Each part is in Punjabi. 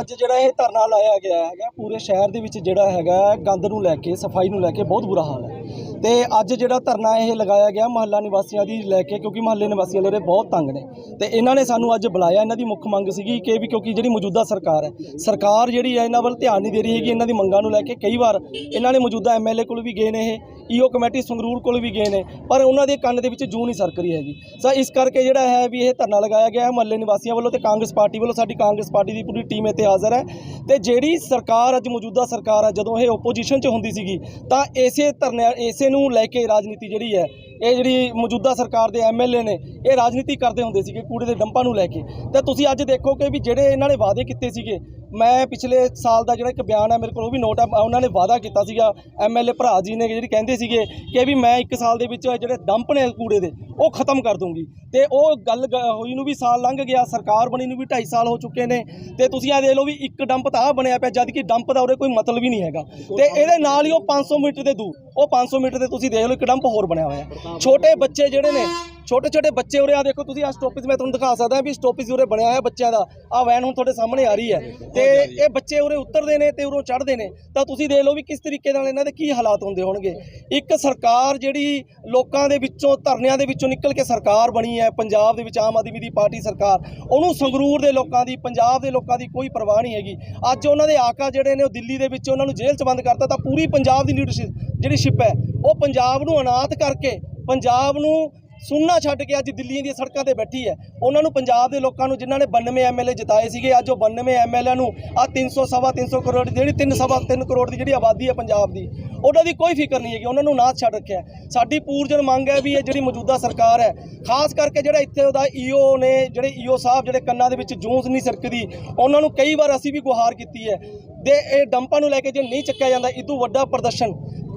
ਅੱਜ ਜਿਹੜਾ ਇਹ ਧਰਨਾ ਲਾਇਆ ਗਿਆ ਹੈਗਾ, ਪੂਰੇ ਸ਼ਹਿਰ ਦੇ ਵਿੱਚ ਜਿਹੜਾ ਹੈਗਾ, ਗੰਦ ਨੂੰ ਲੈ ਕੇ, ਸਫ਼ਾਈ ਨੂੰ ਲੈ ਕੇ ਬਹੁਤ ਬੁਰਾ ਹਾਲ ਹੈ। ਤੇ ਅੱਜ ਜਿਹੜਾ ਧਰਨਾ ਇਹ ਲਗਾਇਆ ਗਿਆ ਮਹੱਲਾ ਨਿਵਾਸੀਆਂ ਦੀ ਲੈ ਕੇ, ਕਿਉਂਕਿ ਮਹੱਲੇ ਨਿਵਾਸੀਆਂ ਜਿਹੜੇ ਬਹੁਤ ਤੰਗ ਨੇ। ਤੇ ਇਹਨਾਂ ਨੇ ਸਾਨੂੰ ਅੱਜ ਬੁਲਾਇਆ, ਇਹਨਾਂ ਦੀ ਮੁੱਖ ਮੰਗ ਸੀਗੀ ਕਿ ਵੀ ਕਿਉਂਕਿ ਜਿਹੜੀ ਮੌਜੂਦਾ ਸਰਕਾਰ ਹੈ, ਸਰਕਾਰ ਜਿਹੜੀ ਹੈ ਇਹਨਾਂ ਵੱਲ ਧਿਆਨ ਨਹੀਂ ਦੇ ਰਹੀ ਹੈਗੀ, ਇਹਨਾਂ ਦੀ ਮੰਗਾਂ ਨੂੰ ਲੈ ਕੇ ਕਈ ਵਾਰ ਇਹਨਾਂ ਨੇ ਮੌਜੂਦਾ ਐਮਐਲਏ ਕੋਲ ਵੀ ਗਏ ਨੇ ਇਹ ਈਓ ਕਮੇਟੀ ਸੰਗਰੂਰ ਕੋਲ ਵੀ ਗਏ ਨੇ, ਪਰ ਉਹਨਾਂ ਦੇ ਕੰਨ ਦੇ ਵਿੱਚ ਜੂ ਨਹੀਂ ਸਰਕ ਰਹੀ ਹੈਗੀ। ਸੋ ਇਸ ਕਰਕੇ ਜਿਹੜਾ ਹੈ ਵੀ ਇਹ ਧਰਨਾ ਲਗਾਇਆ ਗਿਆ ਹੈ ਮਹੱਲੇ ਨਿਵਾਸੀਆਂ ਵੱਲੋਂ ਤੇ ਕਾਂਗਰਸ ਪਾਰਟੀ ਵੱਲੋਂ, ਸਾਡੀ ਕਾਂਗਰਸ ਪਾਰਟੀ ਦੀ ਪੂਰੀ ਟੀਮ ਇੱਥੇ ਹਾਜ਼ਰ ਹੈ। ਤੇ ਜਿਹੜੀ ਸਰਕਾਰ, ਅੱਜ ਮੌਜੂਦਾ ਸਰਕਾਰ ਹੈ, ਜਦੋਂ ਇਹ ਓਪੋਜੀਸ਼ਨ 'ਚ ਹੁੰਦੀ ਸੀਗੀ, ਤਾਂ ਇਸੇ ਧਰਨੇ, ਇਸੇ ਨੂੰ ਲੈ ਕੇ ਰਾਜਨੀਤੀ ਜਿਹੜੀ ਹੈ ਇਹ ਜਿਹੜੀ ਮੌਜੂਦਾ ਸਰਕਾਰ ਦੇ ਐਮਐਲਏ ਨੇ, ਇਹ ਰਾਜਨੀਤੀ ਕਰਦੇ ਹੁੰਦੇ ਸੀਗੇ ਕੂੜੇ ਦੇ ਡੰਪਾਂ ਨੂੰ ਲੈ ਕੇ। ਤੇ ਤੁਸੀਂ ਅੱਜ ਦੇਖੋ ਕਿ ਵੀ ਜਿਹੜੇ ਇਹਨਾਂ ਨੇ ਵਾਅਦੇ ਕੀਤੇ ਸੀਗੇ, ਮੈਂ ਪਿਛਲੇ ਸਾਲ ਦਾ ਜਿਹੜਾ ਇੱਕ ਬਿਆਨ ਹੈ ਮੇਰੇ ਕੋਲ, ਉਹ ਵੀ ਨੋਟ ਹੈ ਉਹਨਾਂ ਨੇ ਵਾਅਦਾ ਕੀਤਾ ਸੀਗਾ ਐਮਐਲਏ ਭਰਾ ਜੀ ਨੇ ਜਿਹੜੀ ਕਹਿੰਦੇ ਸੀਗੇ ਕਿ ਵੀ ਮੈਂ ਇੱਕ ਸਾਲ ਦੇ ਵਿੱਚ ਜਿਹੜੇ ਡੰਪ ਨੇ ਕੂੜੇ ਦੇ, ਉਹ ਖਤਮ ਕਰ ਦੂੰਗੀ। ਤੇ ਉਹ ਗੱਲ ਗ- ਹੋਈ ਨੂੰ ਵੀ ਸਾਲ ਲੰਘ ਗਿਆ, ਸਰਕਾਰ ਬਣੀ ਨੂੰ ਵੀ 2.5 ਸਾਲ ਹੋ ਚੁੱਕੇ ਨੇ, ਤੇ ਤੁਸੀਂ ਆ ਦੇਖ ਲਓ ਵੀ ਇੱਕ ਡੰਪ ਤਾਂ ਆ ਬਣਿਆ ਪਿਆ ਜਦ ਕਿ ਡੰਪ ਦਾ ਉਹਦੇ ਕੋਈ ਮਤਲਬ ਹੀ ਨਹੀਂ ਹੈਗਾ। ਤੇ ਇਹਦੇ ਨਾਲ ਹੀ ਉਹ 500 ਮੀਟਰ ਦੇ ਦੂਰ ਉਹ 500 ਮੀਟਰ ਤੇ ਤੁਸੀਂ ਦੇਖ ਲਓ, ਇੱਕ ਡੰਪ ਹੋਰ ਬਣਿਆ ਹੋਇਆ। ਛੋਟੇ ਬੱਚੇ ਜਿਹੜੇ ਨੇ, ਛੋਟੇ ਛੋਟੇ ਬੱਚੇ ਉਰੇ ਆ ਦੇਖੋ ਤੁਸੀਂ ਆ ਸਟੋਪਿਸ ਮੈਂ ਤੁਹਾਨੂੰ ਦਿਖਾ ਸਕਦਾ ਵੀ ਸਟੋਪੇਜ ਉਰੇ ਬਣਿਆ ਹੋਇਆ ਬੱਚਿਆਂ ਦਾ। ਆ ਵੈਨ ਹੁਣ ਤੁਹਾਡੇ ਸਾਹਮਣੇ ਆ ਰਹੀ ਹੈ। ਤੇ ਇਹ ਬੱਚੇ ਉਰੇ ਉਤਰਦੇ ਨੇ ਤੇ ਉਰੋਂ ਚੜ੍ਹਦੇ ਨੇ। ਤਾਂ ਤੁਸੀਂ ਦੇਖ ਲਓ ਵੀ ਕਿਸ ਤਰੀਕੇ ਨਾਲ ਇਹਨਾਂ ਦੇ ਕੀ ਹਾਲਾਤ ਹੁੰਦੇ ਹੋਣਗੇ। ਇੱਕ ਸਰਕਾਰ ਜਿਹੜੀ ਲੋਕਾਂ ਦੇ ਵਿੱਚੋਂ, ਧਰਨਿਆਂ ਦੇ ਵਿੱਚੋਂ ਨਿਕਲ ਕੇ ਸਰਕਾਰ ਬਣੀ ਹੈ, ਪੰਜਾਬ ਦੇ ਵਿੱਚ ਆਮ ਆਦਮੀ ਦੀ ਪਾਰਟੀ ਸਰਕਾਰ, ਉਹਨੂੰ ਸੰਗਰੂਰ ਦੇ ਲੋਕਾਂ ਦੀ, ਪੰਜਾਬ ਦੇ ਲੋਕਾਂ ਦੀ ਕੋਈ ਪਰਵਾਹ ਨਹੀਂ ਹੈਗੀ। ਅੱਜ ਉਹਨਾਂ ਦੇ ਆਕਾ ਜਿਹੜੇ ਨੇ ਉਹ ਦਿੱਲੀ ਦੇ ਵਿੱਚ ਉਹਨਾਂ ਨੂੰ ਜੇਲ੍ਹ 'ਚ ਬੰਦ ਕਰਤਾ, ਤਾਂ ਪੂਰੀ ਪੰਜਾਬ ਦੀ ਲੀਡਰਸ਼ਿਪ ਜਿਹੜੀ ਸ਼ਿਪ ਹੈ, ਉਹ ਪੰਜਾਬ ਨੂੰ ਅਨਾਥ ਕਰਕੇ ਪੰਜਾਬ ਨੂੰ ਸੁਣਨਾ ਛੱਡ ਕੇ ਅੱਜ ਦਿੱਲੀ ਦੀਆਂ ਸੜਕਾਂ ਤੇ ਬੈਠੀ ਹੈ। ਉਹਨਾਂ ਨੂੰ ਪੰਜਾਬ ਦੇ ਲੋਕਾਂ ਨੂੰ ਜਿਨ੍ਹਾਂ ਨੇ 92 ਐਮਐਲਏ ਜਿਤਾਏ ਸੀਗੇ, ਅੱਜ ਉਹ 92 ਐਮਐਲਏ ਨੂੰ ਆ 300 ਸਵਾ 300 ਕਰੋੜ ਜਿਹੜੀ 3 ਸਵਾ 3 ਕਰੋੜ ਦੀ ਜਿਹੜੀ ਆਬਾਦੀ ਹੈ ਪੰਜਾਬ ਦੀ, ਉਹਨਾਂ ਦੀ ਕੋਈ ਫਿਕਰ ਨਹੀਂ ਹੈਗੀ, ਉਹਨਾਂ ਨੂੰ ਨਾਥ ਛੱਡ ਰੱਖਿਆ ਸਾਡੀ ਪੂਰਜਨ ਮੰਗ ਹੈ ਵੀ ਇਹ ਜਿਹੜੀ ਮੌਜੂਦਾ ਸਰਕਾਰ ਹੈ, ਖਾਸ ਕਰਕੇ ਜਿਹੜਾ ਇੱਥੇ ਉਹਦਾ ਈਓ ਨੇ, ਜਿਹੜੇ ਈਓ ਸਾਹਿਬ, ਜਿਹੜੇ ਕੰਨਾਂ ਦੇ ਵਿੱਚ ਜੂੰਸ ਨਹੀਂ ਸਰਕਦੀ, ਉਹਨਾਂ ਨੂੰ ਕਈ ਵਾਰ ਅਸੀਂ ਵੀ ਗੁਹਾਰ ਕੀਤੀ ਹੈ। ਦੇ, ਇਹ ਡੰਪਾਂ ਨੂੰ ਲੈ ਕੇ ਜੇ ਨਹੀਂ ਚੱਕਿਆ ਜਾਂਦਾ ਇਦੋਂ ਵੱਡਾ ਪ੍ਰਦਰਸ਼ਨ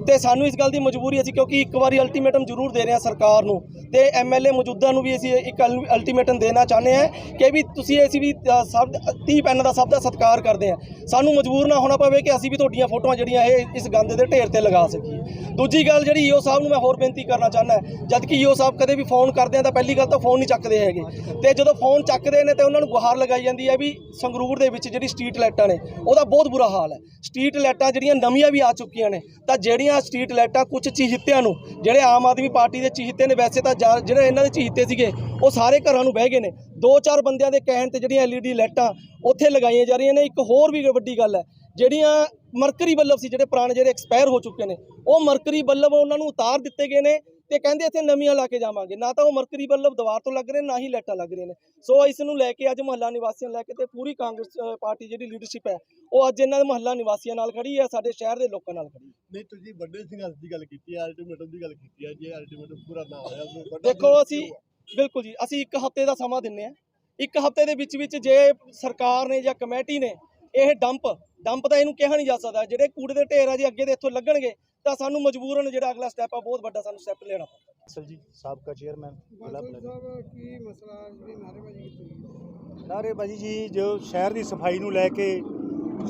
ਤੇ ਸਾਨੂੰ ਇਸ ਗੱਲ ਦੀ ਮਜਬੂਰੀ ਅਸੀਂ ਕਿਉਂਕਿ ਇੱਕ ਵਾਰੀ ਅਲਟੀਮੇਟਮ ਜ਼ਰੂਰ ਦੇ ਰਹੇ ਹਾਂ ਸਰਕਾਰ ਨੂੰ ਤੇ ਐਮਐਲਏ ਮੌਜੂਦਾ ਨੂੰ ਵੀ ਅਸੀਂ ਇੱਕ ਅਲਟੀਮੇਟਮ ਦੇਣਾ ਚਾਹੁੰਦੇ ਹਾਂ ਕਿ ਵੀ ਤੁਸੀਂ ਅਸੀਂ ਵੀ ਸਭ 30 ਪੈਨ ਦਾ ਸਭ ਦਾ ਸਤਿਕਾਰ ਕਰਦੇ ਹਾਂ। ਸਾਨੂੰ ਮਜਬੂਰ ਨਾ ਹੋਣਾ ਪਵੇ ਕਿ ਅਸੀਂ ਵੀ ਤੁਹਾਡੀਆਂ ਫੋਟੋਆਂ ਜਿਹੜੀਆਂ ਇਹ ਇਸ ਗੰਦ ਦੇ ਢੇਰ ਤੇ ਲਗਾ ਸਕੀਏ। ਦੂਜੀ ਗੱਲ ਜਿਹੜੀ ਈਓ ਸਾਹਿਬ ਨੂੰ ਮੈਂ ਹੋਰ ਬੇਨਤੀ ਕਰਨਾ ਚਾਹੁੰਦਾ ਜਦ ਕਿ ਈਓ ਸਾਹਿਬ ਕਦੇ ਵੀ ਫੋਨ ਕਰਦੇ ਆ ਤਾਂ ਪਹਿਲੀ ਗੱਲ ਤਾਂ ਫੋਨ ਨਹੀਂ ਚੱਕਦੇ ਹੈਗੇ। ਤੇ ਜਦੋਂ ਫੋਨ ਚੱਕਦੇ ਨੇ ਤੇ ਉਹਨਾਂ ਨੂੰ ਗੁਹਾਰ ਲਗਾਈ ਜਾਂਦੀ ਹੈ ਵੀ ਸੰਗਰੂਰ ਦੇ ਵਿੱਚ ਜਿਹੜੀ ਸਟਰੀਟ ਲਾਈਟਾਂ ਨੇ, ਉਹਦਾ ਬਹੁਤ ਬੁਰਾ ਹਾਲ ਹੈ। ਸਟਰੀਟ ਲਾਈਟਾਂ ਜਿਹੜੀਆਂ ਨਵੀਆਂ ਵੀ ਆ ਚੁੱਕੀਆਂ ਨੇ, ਤਾਂ ਜਿਹੜੀਆਂ ਸਟਰੀਟ ਲਾਈਟਾਂ ਕੁਝ ਚੀਹਿੱਤਿਆਂ ਨੂੰ, ਜਿਹੜੇ ਆਮ ਆਦਮੀ ਪਾਰਟੀ ਦੇ ਚੀਹਿੱਤੇ ਨੇ, ਵੈਸੇ ਤਾਂ ਜਾਂ ਜਿਹੜੇ ਇਹਨਾਂ ਦੇ ਚੀਹਿੱਤੇ ਸੀਗੇ, ਉਹ ਸਾਰੇ ਘਰਾਂ ਨੂੰ ਬਹਿ ਗਏ ਨੇ। ਦੋ ਚਾਰ ਬੰਦਿਆਂ ਦੇ ਕਹਿਣ ਤੇ ਜਿਹੜੀਆਂ ਐਲਈਡੀ ਲਾਈਟਾਂ ਉੱਥੇ ਲਗਾਈਆਂ ਜਾ ਰਹੀਆਂ ਨੇ। ਇੱਕ ਹੋਰ ਵੀ ਵੱਡੀ ਗੱਲ ਹੈ, ਜਿਹੜੀਆਂ ਮਰਕਰੀ ਬੱਲਬ ਸੀ, ਜਿਹੜੇ ਪੁਰਾਣੇ ਜਿਹੜੇ ਐਕਸਪਾਇਰ ਹੋ ਚੁੱਕੇ ਨੇ, ਉਹ ਮਰਕਰੀ ਬੱਲਬ ਉਹਨਾਂ ਨੂੰ ਉਤਾਰ ਦਿੱਤੇ ਗਏ ਨੇ। ਤੇ ਕਹਿੰਦੇ ਇੱਥੇ ਨਵੀਆਂ ਲਾ ਕੇ ਜਾਵਾਂਗੇ। ਨਾ ਤਾਂ ਉਹ ਮਰਕਰੀ ਬੱਲਬ ਦੀਵਾਰ ਤੋਂ ਲੱਗ ਰਹੇ ਨੇ ਹੀ ਲਾਈਟਾਂ ਲੱਗ ਰਹੀਆਂ ਨੇ। ਸੋ ਇਸ ਨੂੰ ਲੈ ਕੇ ਅੱਜ ਮਹੱਲਾ ਨਿਵਾਸੀਆਂ ਲੈ ਕੇ ਤੇ ਪੂਰੀ ਕਾਂਗਰਸ ਪਾਰਟੀ ਜਿਹੜੀ ਲੀਡਰਸ਼ਿਪ ਹੈ ਉਹ ਅੱਜ ਇਹਨਾਂ ਦੇ ਮਹੱਲਾ ਨਿਵਾਸੀਆਂ ਨਾਲ ਖੜੀ ਹੈ ਸਾਡੇ ਸ਼ਹਿਰ ਦੇ ਲੋਕਾਂ ਨਾਲ ਖੜੀ ਹੈ। ਨਹੀਂ ਤੁਸੀਂ ਵੱਡੇ ਸੰਘਰਸ਼ ਦੀ ਗੱਲ ਕੀਤੀ ਹੈ ਅਲਟੀਮੇਟਮ ਦੀ ਗੱਲ ਕੀਤੀ ਹੈ ਜੇ ਅਲਟੀਮੇਟਮ ਪੂਰਾ ਨਾ ਹੋਇਆ ਦੇਖੋ ਅਸੀਂ? ਬਿਲਕੁਲ ਜੀ ਅਸੀਂ ਇੱਕ ਹਫ਼ਤੇ ਦਾ ਸਮਾਂ ਦਿੰਨੇ ਆ ਇੱਕ ਹਫ਼ਤੇ ਦੇ ਵਿੱਚ ਵਿੱਚ ਜੇ ਸਰਕਾਰ ਨੇ ਜਾਂ ਕਮੇਟੀ ਨੇ ਇਹ ਡੰਪ ਡੰਪ ਤਾਂ ਇਹਨੂੰ ਕਿਹਾ ਨਹੀਂ ਜਾ ਸਕਦਾ। ਜਿਹੜੇ ਕੂੜੇ ਦੇ ਢੇਰ ਆ ਜੀ ਅੱਗੇ ਦੇ ਇੱਥੋਂ ਲੱਗਣਗੇ ਤਾਂ ਸਾਨੂੰ ਮਜਬੂਰਨ ਜਿਹੜਾ ਅਗਲਾ ਸਟੈਪ ਆ ਬਹੁਤ ਵੱਡਾ ਸਾਨੂੰ ਸਟੈਪ ਲੈਣਾ ਪਊਗਾ ਅਸਲ ਜੀ ਸਾਬਕਾ ਚੇਅਰਮੈਨ ਜ਼ਿਲ੍ਹਾ ਸਾਹਿਬ ਕੀ ਮਸਲਾ ਜਿਹੜੀ ਕੀਤੀ ਨਾਅਰੇਬਾਜ਼ੀ ਜੀ ਜੋ ਸ਼ਹਿਰ ਦੀ ਸਫ਼ਾਈ ਨੂੰ ਲੈ ਕੇ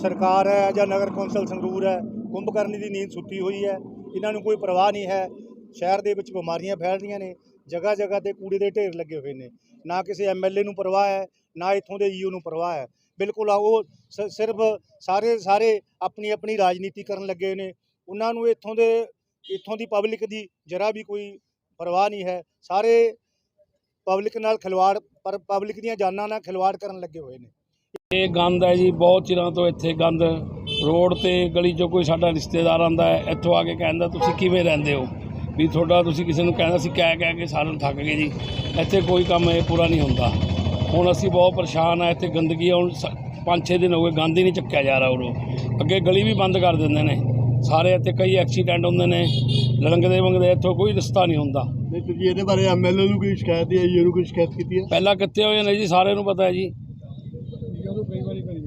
ਸਰਕਾਰ ਹੈ ਜਾਂ ਨਗਰ ਕੌਂਸਲ ਸੰਗਰੂਰ ਹੈ ਕੁੰਭਕਰਨੀ ਦੀ ਨੀਂਦ ਸੁੱਤੀ ਹੋਈ ਹੈ। ਇਹਨਾਂ ਨੂੰ ਕੋਈ ਪਰਵਾਹ ਨਹੀਂ ਹੈ। ਸ਼ਹਿਰ ਦੇ ਵਿੱਚ ਬਿਮਾਰੀਆਂ ਫੈਲ ਰਹੀਆਂ ਨੇ ਜਗ੍ਹਾ ਜਗ੍ਹਾ ਤੇ ਕੂੜੇ ਦੇ ਢੇਰ ਲੱਗੇ ਹੋਏ ਨੇ। ਨਾ ਕਿਸੇ ਐਮਐਲਏ ਨੂੰ ਪਰਵਾਹ ਹੈ ਨਾ ਇੱਥੋਂ ਦੇ ਈਓ ਨੂੰ ਪਰਵਾਹ ਹੈ। ਬਿਲਕੁਲ ਆ ਉਹ ਸ- ਸਿਰਫ ਸਾਰੇ ਸਾਰੇ ਆਪਣੀ ਆਪਣੀ ਰਾਜਨੀਤੀ ਕਰਨ ਲੱਗੇ ਨੇ। ਉਹਨਾਂ ਨੂੰ ਇੱਥੋਂ ਦੇ ਇੱਥੋਂ ਦੀ ਪਬਲਿਕ ਦੀ ਜਰਾ ਵੀ ਕੋਈ ਪਰਵਾਹ ਨਹੀਂ ਹੈ। ਸਾਰੇ ਪਬਲਿਕ ਨਾਲ ਖਿਲਵਾੜ ਪਰ ਪਬਲਿਕ ਦੀਆਂ ਜਾਨਾਂ ਨਾਲ ਖਿਲਵਾੜ ਕਰਨ ਲੱਗੇ ਹੋਏ ਨੇ। ਇਹ ਗੰਦ ਹੈ ਜੀ ਬਹੁਤ ਚਿਰਾਂ ਤੋਂ ਇੱਥੇ ਗੰਦ। ਰੋਡ ਤੇ ਗਲੀ 'ਚੋਂ ਕੋਈ ਸਾਡਾ ਰਿਸ਼ਤੇਦਾਰ ਆਂਦਾ ਹੈ ਇੱਥੋਂ ਆ ਕੇ ਕਹਿੰਦਾ ਤੁਸੀਂ ਕਿਵੇਂ ਰਹਿੰਦੇ ਹੋ? ਵੀ ਤੁਹਾਡਾ ਤੁਸੀਂ ਕਿਸੇ ਨੂੰ ਕਹਿੰਦਾ ਸੀ ਕਹਿ ਕਹਿ ਕੇ ਸਾਰਿਆਂ ਨੂੰ ਥੱਕ ਗਏ ਜੀ। ਇੱਥੇ ਕੋਈ ਕੰਮ ਇਹ ਪੂਰਾ ਨਹੀਂ ਹੁੰਦਾ। ਹੁਣ ਅਸੀਂ ਬਹੁਤ ਪਰੇਸ਼ਾਨ ਆ ਇੱਥੇ ਗੰਦਗੀ ਆ, ਹੁਣ 5-6 ਦਿਨ ਹੋ ਗਏ ਗੰਦ ਹੀ ਨਹੀਂ ਚੱਕਿਆ ਜਾ ਰਿਹਾ ਉਰੋਂ। ਅੱਗੇ ਗਲੀ ਵੀ ਬੰਦ ਕਰ ਦਿੰਦੇ ਨੇ। ਸਾਰੇ ਇੱਥੇ ਕਈ ਐਕਸੀਡੈਂਟ ਹੁੰਦੇ ਨੇ ਲੰਘਦੇ ਵੰਗਦੇ ਇੱਥੋਂ ਕੋਈ ਰਸਤਾ ਨਹੀਂ ਹੁੰਦਾ। ਨਹੀਂ ਤੁਸੀਂ ਇਹਦੇ ਬਾਰੇ ਐਮਐਲਏ ਨੂੰ ਕੋਈ ਸ਼ਿਕਾਇਤ ਹੈ ਈਓ ਨੂੰ ਕੋਈ ਸ਼ਿਕਾਇਤ ਕੀਤੀ ਹੈ? ਪਹਿਲਾਂ ਕਿੱਥੇ ਹੋਏ ਨੇ ਜੀ ਸਾਰਿਆਂ ਨੂੰ ਪਤਾ ਹੈ ਜੀ।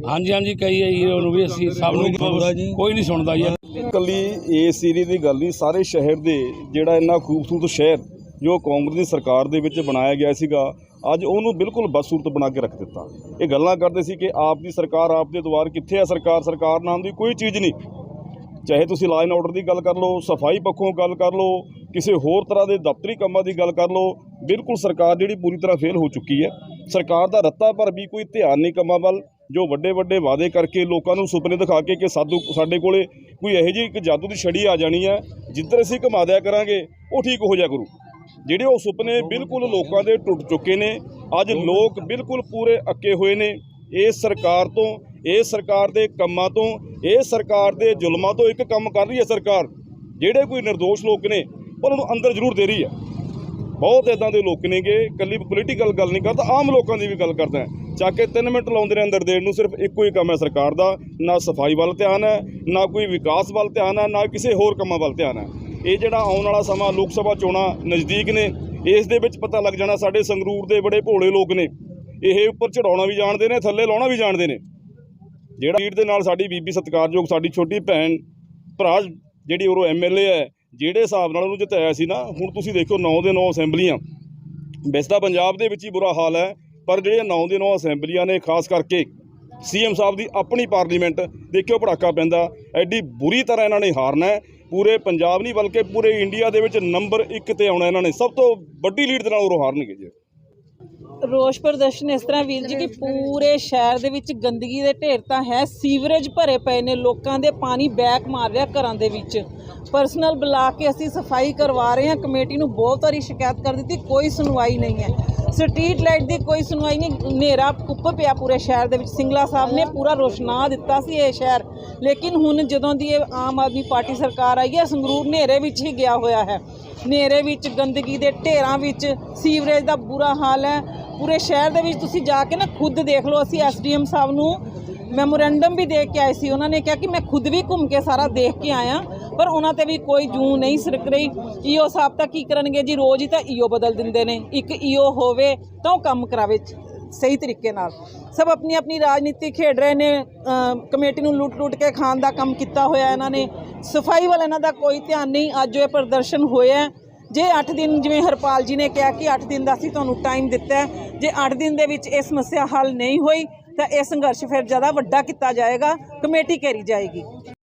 ਹਾਂਜੀ ਹਾਂਜੀ ਕਈ ਹੈ ਜੀ ਉਹਨੂੰ ਵੀ ਅਸੀਂ ਸਭ ਨੂੰ ਕੋਈ ਨਹੀਂ ਸੁਣਦਾ ਜੀ। ਇਕੱਲੀ ਇਸ ਏਰੀਏ ਦੀ ਗੱਲ ਨਹੀਂ ਸਾਰੇ ਸ਼ਹਿਰ ਦੇ ਜਿਹੜਾ ਇੰਨਾ ਖੂਬਸੂਰਤ ਸ਼ਹਿਰ ਜੋ ਕਾਂਗਰਸ ਦੀ ਸਰਕਾਰ ਦੇ ਵਿੱਚ ਬਣਾਇਆ ਗਿਆ ਸੀਗਾ ਅੱਜ ਉਹਨੂੰ ਬਿਲਕੁਲ ਬਦਸੂਰਤ ਬਣਾ ਕੇ ਰੱਖ ਦਿੱਤਾ। ਇਹ ਗੱਲਾਂ ਕਰਦੇ ਸੀ ਕਿ ਆਪ ਦੀ ਸਰਕਾਰ ਆਪ ਦੇ ਦੁਆਰ ਕਿੱਥੇ ਹੈ ਸਰਕਾਰ? ਸਰਕਾਰ ਨਾਮ ਦੀ ਕੋਈ ਚੀਜ਼ ਨਹੀਂ। ਚਾਹੇ ਤੁਸੀਂ ਲਾਅ ਐਂਡ ਆਰਡਰ ਦੀ ਗੱਲ ਕਰ ਲਓ, ਸਫ਼ਾਈ ਪੱਖੋਂ ਗੱਲ ਕਰ ਲਓ, ਕਿਸੇ ਹੋਰ ਤਰ੍ਹਾਂ ਦੇ ਦਫ਼ਤਰੀ ਕੰਮਾਂ ਦੀ ਗੱਲ ਕਰ ਲਓ, ਬਿਲਕੁਲ ਸਰਕਾਰ ਜਿਹੜੀ ਪੂਰੀ ਤਰ੍ਹਾਂ ਫੇਲ ਹੋ ਚੁੱਕੀ ਹੈ। ਸਰਕਾਰ ਦਾ ਰੱਤਾ ਪਰ ਵੀ ਕੋਈ ਧਿਆਨ ਨਹੀਂ ਕੰਮਾਂ ਵੱਲ, ਜੋ ਵੱਡੇ ਵੱਡੇ ਵਾਅਦੇ ਕਰਕੇ ਲੋਕਾਂ ਨੂੰ ਸੁਪਨੇ ਦਿਖਾ ਕੇ ਕਿ ਸਾਡੂ ਸਾਡੇ ਕੋਲੇ ਕੋਈ ਇਹੋ ਜਿਹੀ ਇੱਕ ਜਾਦੂ ਦੀ ਛੜੀ ਆ ਜਾਣੀ ਹੈ, ਜਿੱਧਰ ਅਸੀਂ ਘੁਮਾ ਦਿਆ ਕਰਾਂਗੇ, ਉਹ ਠੀਕ ਹੋ ਜਾ ਕਰੂ ਜਿਹੜੇ ਉਹ ਸੁਪਨੇ ਬਿਲਕੁਲ ਲੋਕਾਂ ਦੇ ਟੁੱਟ ਚੁੱਕੇ ਨੇ, ਅੱਜ ਲੋਕ ਬਿਲਕੁਲ ਪੂਰੇ ਅੱਕੇ ਹੋਏ ਨੇ ਇਸ ਸਰਕਾਰ ਤੋਂ ਇਸ ਸਰਕਾਰ ਦੇ ਕੰਮਾਂ ਤੋਂ ਇਸ ਸਰਕਾਰ ਦੇ ਜ਼ੁਲਮਾਂ ਤੋਂ ਇੱਕ ਕੰਮ ਕਰ ਰਹੀ ਹੈ ਸਰਕਾਰ। ਜਿਹੜੇ ਕੋਈ નિર્ਦੋਸ਼ ਲੋਕ ਨੇ, ਉਹਨਾਂ ਨੂੰ ਅੰਦਰ ਜ਼ਰੂਰ ਦੇ ਰਹੀ ਹੈ। ਬਹੁਤ ਇਦਾਂ ਦੇ ਲੋਕ ਨੇਗੇ ਕੱਲੀ ਪੋਲੀਟੀਕਲ ਗੱਲ ਨਹੀਂ ਕਰਦਾ, ਆਮ ਲੋਕਾਂ ਦੀ ਵੀ ਗੱਲ ਕਰਦਾ ਚੱਕ ਕੇ 3 ਮਿੰਟ ਲਾਉਂਦੇ ਨੇ ਅੰਦਰ ਦੇਣ ਨੂੰ, ਸਿਰਫ ਇੱਕੋ ਹੀ ਕੰਮ ਹੈ ਸਰਕਾਰ ਦਾ। ਨਾ ਸਫ਼ਾਈ ਵੱਲ ਧਿਆਨ ਹੈ, ਨਾ ਕੋਈ ਵਿਕਾਸ ਵੱਲ ਧਿਆਨ ਹੈ, ਨਾ ਕਿਸੇ ਹੋਰ ਕੰਮਾਂ ਵੱਲ ਧਿਆਨ ਹੈ। ਇਹ ਜਿਹੜਾ ਆਉਣ ਵਾਲਾ ਸਮਾਂ ਲੋਕ ਸਭਾ ਚੋਣਾਂ ਨਜ਼ਦੀਕ ਨੇ, ਇਸ ਦੇ ਵਿੱਚ ਪਤਾ ਲੱਗ ਜਾਣਾ ਸਾਡੇ ਸੰਗਰੂਰ ਦੇ ਬੜੇ ਭੋਲੇ ਲੋਕ ਨੇ। ਇਹ ਉੱਪਰ ਚੜਾਉਣਾ ਵੀ ਜਾਣਦੇ ਨੇ, ਥੱਲੇ ਲਾਉਣਾ ਵੀ ਜਾਣਦੇ ਨੇ। ਜਿਹੜਾ ਲੀਡ ਦੇ ਨਾਲ ਸਾਡੀ ਬੀਬੀ ਸਤਿਕਾਰਯੋਗ ਸਾਡੀ ਛੋਟੀ ਭੈਣ, ਭਰਾ ਜਿਹੜੀ ਉਹ ਐਮਐਲਏ ਹੈ, ਜਿਹੜੇ ਹਿਸਾਬ ਨਾਲ ਉਹਨੂੰ ਜਿਤਾਇਆ ਸੀ ਨਾ, ਹੁਣ ਤੁਸੀਂ ਦੇਖੋ 9 ਦੇ 9 ਅਸੈਂਬਲੀਆਂ। ਵੈਸੇ ਤਾਂ ਪੰਜਾਬ ਦੇ ਵਿੱਚ ਹੀ ਬੁਰਾ ਹਾਲ ਹੈ, ਪਰ ਜਿਹੜੀਆਂ 9 ਦੇ 9 ਅਸੈਂਬਲੀਆਂ ਨੇ, ਖਾਸ ਕਰਕੇ ਸੀਐਮ ਸਾਹਿਬ ਦੀ ਆਪਣੀ ਪਾਰਲੀਮੈਂਟ, ਦੇਖਿਓ ਭੜਾਕਾ ਪੈਂਦਾ, ਐਡੀ ਬੁਰੀ ਤਰ੍ਹਾਂ ਇਹਨਾਂ ਨੇ ਹਾਰਨਾ ਪੂਰੇ ਪੰਜਾਬ ਨਹੀਂ, ਬਲਕਿ ਪੂਰੇ ਇੰਡੀਆ ਦੇ ਵਿੱਚ ਨੰਬਰ 1 ਤੇ ਆਉਣਾ ਇਹਨਾਂ ਨੇ, ਸਭ ਤੋਂ ਵੱਡੀ ਲੀਡ ਦੇ ਨਾਲ ਉਹ ਹਾਰਨਗੇ ਜੀ। ਰੋਸ਼ ਪ੍ਰਦਰਸ਼ਨ ਇਸ ਤਰ੍ਹਾਂ ਵੀਰ ਜੀ ਕਿ ਪੂਰੇ ਸ਼ਹਿਰ ਦੇ ਵਿੱਚ ਗੰਦਗੀ ਦੇ ਢੇਰ ਤਾਂ ਹੈ, ਸੀਵਰੇਜ ਭਰੇ ਪਏ ਨੇ, ਲੋਕਾਂ ਦੇ ਪਾਣੀ ਬੈਕ ਮਾਰ ਰਿਹਾ ਘਰਾਂ ਦੇ ਵਿੱਚ। ਪਰਸਨਲ ਬੁਲਾ ਕੇ ਅਸੀਂ ਸਫ਼ਾਈ ਕਰਵਾ ਰਹੇ ਹਾਂ, ਕਮੇਟੀ ਨੂੰ ਬਹੁਤ ਵਾਰੀ ਸ਼ਿਕਾਇਤ ਕਰ ਦਿੱਤੀ, ਕੋਈ ਸੁਣਵਾਈ ਨਹੀਂ ਹੈ। ਸਟਰੀਟ ਲਾਈਟ ਦੀ ਕੋਈ ਸੁਣਵਾਈ ਨਹੀਂ, ਹਨੇਰਾ ਕੁੱਪ ਪਿਆ ਪੂਰੇ ਸ਼ਹਿਰ ਦੇ ਵਿੱਚ, ਸਿੰਗਲਾ ਸਾਹਿਬ ਨੇ ਪੂਰਾ ਰੋਸ਼ਨਾ ਦਿੱਤਾ ਸੀ ਇਹ ਸ਼ਹਿਰ। ਲੇਕਿਨ ਹੁਣ ਜਦੋਂ ਦੀ ਇਹ ਆਮ ਆਦਮੀ ਪਾਰਟੀ ਸਰਕਾਰ ਆਈ ਹੈ, ਸੰਗਰੂਰ ਹਨੇਰੇ ਵਿੱਚ ਹੀ ਗਿਆ ਹੋਇਆ ਹੈ। ਹਨੇਰੇ ਵਿੱਚ ਗੰਦਗੀ ਦੇ ਢੇਰਾਂ ਵਿੱਚ ਸੀਵਰੇਜ ਦਾ ਬੁਰਾ ਹਾਲ ਹੈ ਪੂਰੇ ਸ਼ਹਿਰ ਦੇ ਵਿੱਚ ਤੁਸੀਂ ਜਾ ਕੇ ਨਾ ਖੁਦ ਦੇਖ ਲਓ, ਅਸੀਂ ਐਸਡੀਐਮ ਸਾਹਿਬ ਨੂੰ ਮੈਮੋਰੈਂਡਮ ਵੀ ਦੇ ਕੇ ਆਏ ਸੀ, ਉਹਨਾਂ ਨੇ ਕਿਹਾ ਕਿ ਮੈਂ ਖੁਦ ਵੀ ਘੁੰਮ ਕੇ ਸਾਰਾ ਦੇਖ ਕੇ ਆਇਆ, ਪਰ ਉਹਨਾਂ ਤੇ ਵੀ ਕੋਈ ਜੂ ਨਹੀਂ ਸਰਕ ਰਹੀ। ਈਓ ਸਾਹਿਬ ਤਾਂ ਕੀ ਕਰਨਗੇ ਜੀ, ਰੋਜ਼ ਹੀ ਤਾਂ ਈਓ ਬਦਲ ਦਿੰਦੇ ਨੇ, ਇੱਕ ਈਓ ਹੋਵੇ ਤਾਂ ਉਹ ਕੰਮ ਕਰਾਵੇ ਸਹੀ ਤਰੀਕੇ ਨਾਲ। ਸਭ ਆਪਣੀ ਆਪਣੀ ਰਾਜਨੀਤੀ ਖੇਡ ਰਹੇ ਨੇ ਕਮੇਟੀ ਨੂੰ ਲੁੱਟ ਲੁੱਟ ਕੇ ਖਾਣ ਦਾ ਕੰਮ ਕੀਤਾ ਹੋਇਆ ਇਹਨਾਂ ਨੇ। ਸਫ਼ਾਈ ਵੱਲ ਇਹਨਾਂ ਦਾ ਕੋਈ ਧਿਆਨ ਨਹੀਂ, ਅੱਜ ਇਹ ਪ੍ਰਦਰਸ਼ਨ ਹੋਇਆ ਜੇ 8 ਦਿਨ ਜਿਵੇਂ ਹਰਪਾਲ ਜੀ ਨੇ ਕਿਹਾ ਕਿ 8 ਦਿਨ ਦਾ ਅਸੀਂ ਤੁਹਾਨੂੰ ਟਾਈਮ ਦਿੱਤਾ ਜੇ 8 ਦਿਨ ਦੇ ਵਿੱਚ ਇਹ ਸਮੱਸਿਆ ਹੱਲ ਨਹੀਂ ਹੋਈ, ਤਾਂ ਇਹ ਸੰਘਰਸ਼ ਫਿਰ ਜ਼ਿਆਦਾ ਵੱਡਾ ਕੀਤਾ ਜਾਏਗਾ, ਕਮੇਟੀ ਘੇਰੀ ਜਾਏਗੀ।